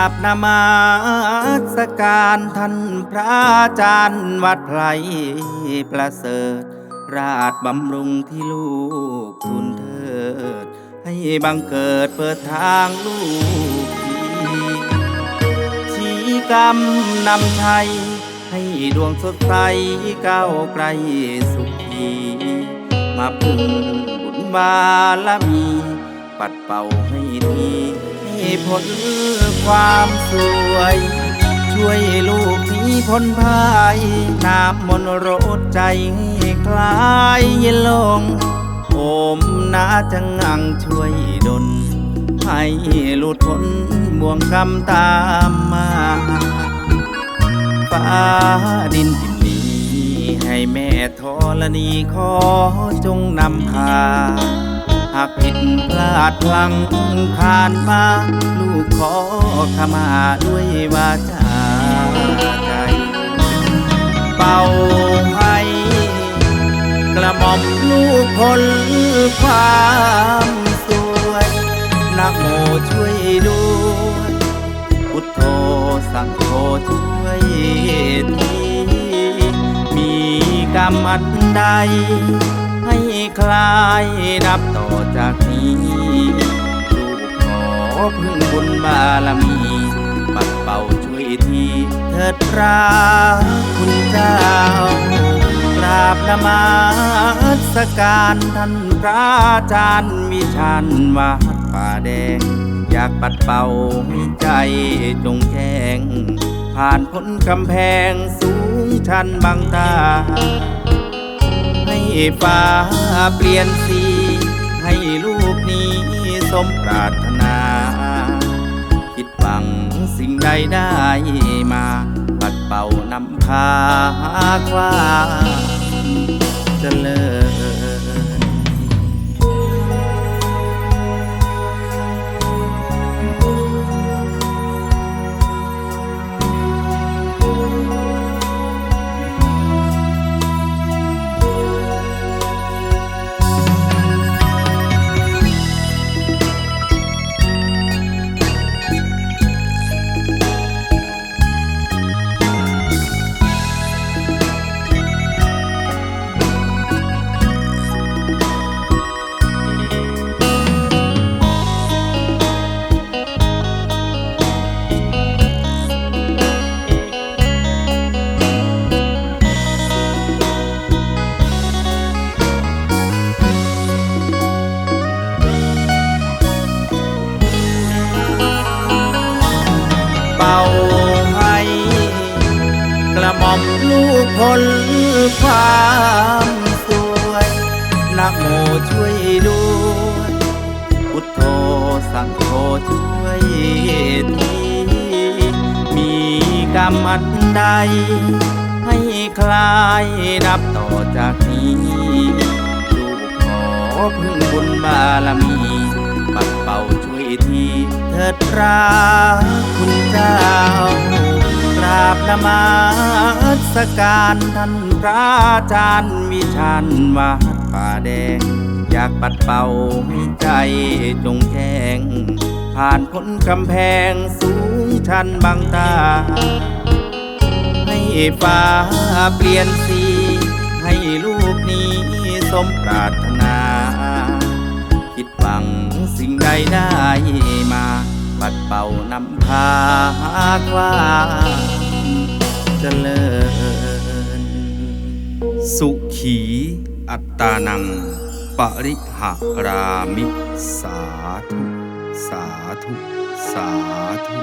ราบนมาสการท่านพระอาจารย์วัดไพรประเสริฐ ราชบำรุงที่ลูกทุนเถิด ให้บังเกิดเปิดทางลูกทีชี้กรรมนำชัยให้ดวงสดใสก้าวไกลสุขีมาพึ่งบุญบารมี ปัดเป่าให้ที พ้นความสวย ช่วยลูกนี้พ้นภัยน้ำมนต์รดใจให้คลายเย็นลงโอมนาจะงังช่วยดลให้หลุดพ้นบ่วงกรรมตามมาฟ้าดินดินนี้ให้แม่ธรณีขอจงนำพา หากผิดพลาดพลังผ่านมาลูกขอขมาด้วยวาจาใจเป่าให้กระหม่อมลูกคนความสวยนะโมช่วยด้วยพุทโธสังโฆช่วยทีมีกรรมอันใด คลายนับต่อจากนี้ลูกขอพึ่งบุญบารมีปัดเป่าช่วยทีเถิดพระคุณเจ้ากราบนมาสการท่านพระอาจารย์วิชันวัดป่าแดง อยากปัดเป่าให้ใจจงแจ้ง ผ่านพ้นกำแพงสูงชันบางตา ฟ้าเปลี่ยนสี ให้ลูกนี้สมปรารถนา คิดหวังสิ่งใดได้มา ปัดเป่านำพาควา ลูกคนความสวยนะโมช่วยด้วยพุทโธสังโฆช่วยทีมีกรรมอันใด ให้คลายนับต่อจากนี้ลูกขอพึ่งบุญบารมีปัดเป่าช่วยทีเถิดพระคุณเจ้ากราบนมาส การท่านพระอาจารย์วิชันวัดป่าแดง อยากปัดเป่าให้ใจจงแจ้ง ผ่านพ้นกำแพงสูงชันบางตา ให้ฟ้าเปลี่ยนสี ให้ลูกนี้สมปรารถนา คิดหวังสิ่งใดได้มา ปัดเป่านำพาควา ขีอัตตานัง ปริหารามิ สาธุ สาธุ สาธุ